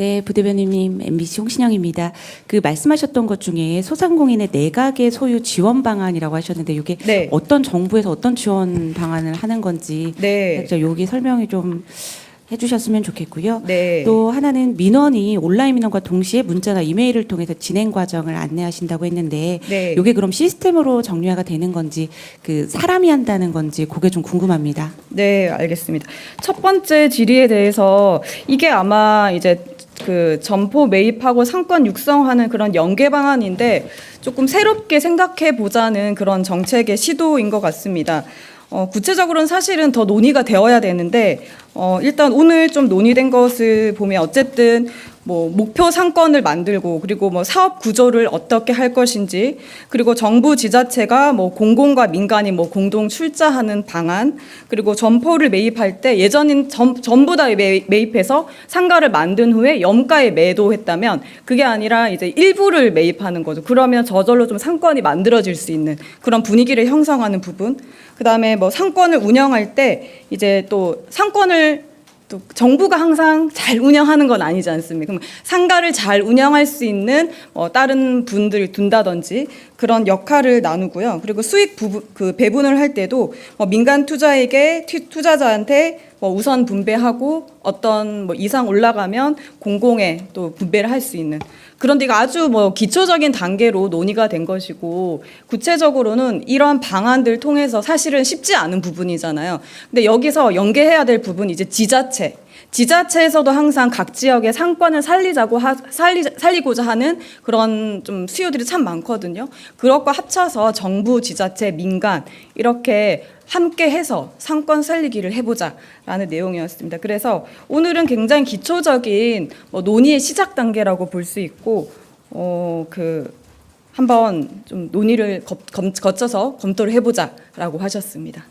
네, 부대변인님 MBC 홍신영입니다. 그 말씀하셨던 것 중에 소상공인의 내각의 소유 지원 방안이라고 하셨는데 이게 네. 어떤 정부에서 어떤 지원 방안을 하는 건지 네. 여기 설명이 좀 해주셨으면 좋겠고요. 네. 또 하나는 민원이 온라인 민원과 동시에 문자나 이메일을 통해서 진행 과정을 안내하신다고 했는데 네. 이게 그럼 시스템으로 정리화가 되는 건지 그 사람이 한다는 건지 그게 좀 궁금합니다. 네, 알겠습니다. 첫 번째 질의에 대해서 이게 아마 이제 그 점포 매입하고 상권 육성하는 그런 연계 방안인데 조금 새롭게 생각해 보자는 그런 정책의 시도인 것 같습니다. 어, 구체적으로는 사실은 더 논의가 되어야 되는데 어, 일단 오늘 좀 논의된 것을 보면 어쨌든 뭐 목표 상권을 만들고 그리고 뭐 사업 구조를 어떻게 할 것인지 그리고 정부 지자체가 뭐 공공과 민간이 뭐 공동 출자하는 방안 그리고 점포를 매입할 때 예전인 전, 전부 다 매, 매입해서 상가를 만든 후에 염가에 매도했다면 그게 아니라 이제 일부를 매입하는 거죠. 그러면 저절로 좀 상권이 만들어질 수 있는 그런 분위기를 형성하는 부분. 그다음에 뭐 상권을 운영할 때 이제 또 상권을 또 정부가 항상 잘 운영하는 건 아니지 않습니까? 그럼 상가를 잘 운영할 수 있는 뭐 다른 분들 둔다든지 그런 역할을 나누고요. 그리고 수익 부분 그 배분을 할 때도 뭐 민간 투자에게 투- 투자자한테 뭐 우선 분배하고 어떤 뭐 이상 올라가면 공공에 또 분배를 할 수 있는 그런 데가 아주 뭐 기초적인 단계로 논의가 된 것이고 구체적으로는 이런 방안들 통해서 사실은 쉽지 않은 부분이잖아요. 근데 여기서 연계해야 될 부분이 이제 지자체. 지자체에서도 항상 각 지역의 상권을 살리자고 하, 살리, 살리고자 하는 그런 좀 수요들이 참 많거든요. 그것과 합쳐서 정부, 지자체, 민간 이렇게 함께 해서 상권 살리기를 해보자라는 내용이었습니다. 그래서 오늘은 굉장히 기초적인 뭐 논의의 시작 단계라고 볼 수 있고, 어, 그 한번 좀 논의를 거쳐서 검토를 해보자라고 하셨습니다.